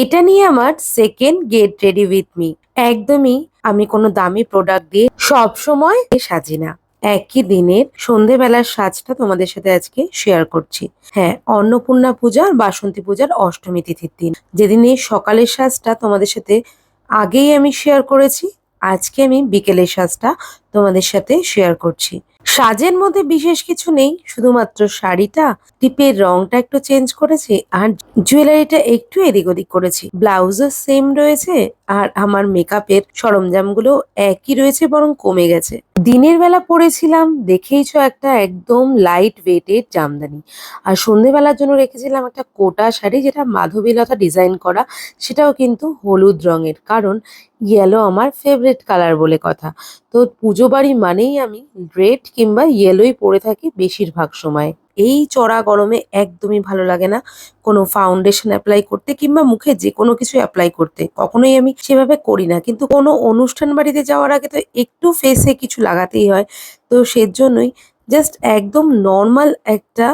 এটা নিয়ে আমার second get ready with me একদমই আমি কোনো দামি প্রোডাক্ট দিয়ে সব সময় সাজি না। একই দিনের সন্ধেবেলার সাজটা তোমাদের সাথে আজকে শেয়ার করছি। হ্যাঁ অন্নপূর্ণা পূজা আর বাসন্তী পূজার অষ্টমী তিথির দিন। যেদিন এই সকালের সাজটা তোমাদের সাথে আগেই আমি শেয়ার করেছি, আজকে আমি বিকেলের সাজটা তোমাদের সাথে শেয়ার করছি। সাজের মধ্যে বিশেষ কিছু নেই, শুধুমাত্র শাড়িটা, টিপের রংটা একটু চেঞ্জ করেছি আর জুয়েলারিটা একটু এদিক ওদিক করেছি। ব্লাউজও সেম রয়েছে আর আমার মেকআপের সরঞ্জামগুলো একই রয়েছে বরং কমে গেছে। দিনের বেলা পরেছিলাম, দেখেইছো একটা একদম লাইট ওয়েটের জামদানি। আর সন্ধেবেলার জন্য রেখেছিলাম একটা কোটা শাড়ি যেটা মাধবীলতা ডিজাইন করা, সেটাও কিন্তু হলুদ রঙের। কারণ ইয়েলো আমার ফেভারিট কালার বলে কথা। তো পুজো বাড়ি মানেই আমি রেড কিংবা ইয়েলোই পরে থাকি বেশিরভাগ সময়। এই চড়া গরমে একদমই ভালো লাগে না। কোনো ফাউন্ডেশন অ্যাপ্লাই করতে কিংবা মুখে যে কোনো কিছু অ্যাপ্লাই করতে কখনোই আমি সেভাবে করি না। কিন্তু কোনো অনুষ্ঠান বাড়িতে যাওয়ার আগে তো একটু ফেসে কিছু লাগাতেই হয়। তো সেজন্যই জাস্ট একদম নর্মাল একটা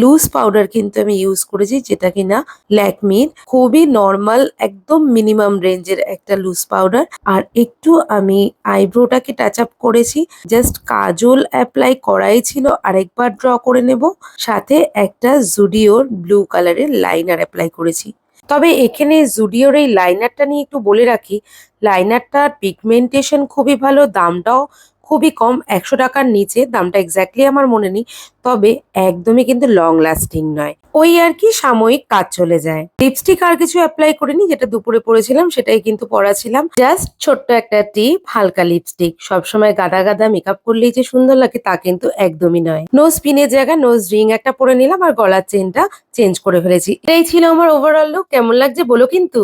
লুজ পাউডার কিন্তু আমি ইউজ করেছি, যেটা কিনা ল্যাকমির খুবই নর্মাল একদম মিনিমাম রেঞ্জের একটা লুজ পাউডার আর একটু আমি আইব্রোটাকে টাচ আপ করেছি জাস্ট কাজল অ্যাপ্লাই করাই ছিল, আরেকবার ড্র করে নেব। সাথে একটা জুডিওর ব্লু কালারের লাইনার অ্যাপ্লাই করেছি। তবে এখানে জুডিওর এই লাইনারটা নিয়ে একটু বলে রাখি লাইনারটার পিগমেন্টেশন খুবই ভালো, দামটাও খুবই কম, একশো টাকার নিচে, দামটা এক্স্যাক্টলি আমার মনে নেই, তবে একদমই কিন্তু লং লাস্টিং নয়। ওই আর কি সাময়িক কাজ চলে যায়। লিপস্টিক আর কিছু অ্যাপ্লাই করিনি, যেটা দুপুরে পরেছিলাম, সেটাই কিন্তু পরাছিলাম। জাস্ট ছোট্ট একটা টিপ হালকা লিপস্টিক সবসময় গাদা গাদা মেকআপ করলেই যে সুন্দর লাগে, তা কিন্তু একদমই নয়। নোজ পিনের জায়গায় নোজ রিং একটা পরে নিলাম, আর গলার চেনটা চেঞ্জ করে ফেলেছি। এটাই ছিল আমার ওভারঅল লুক কেমন লাগছে বলো কিন্তু?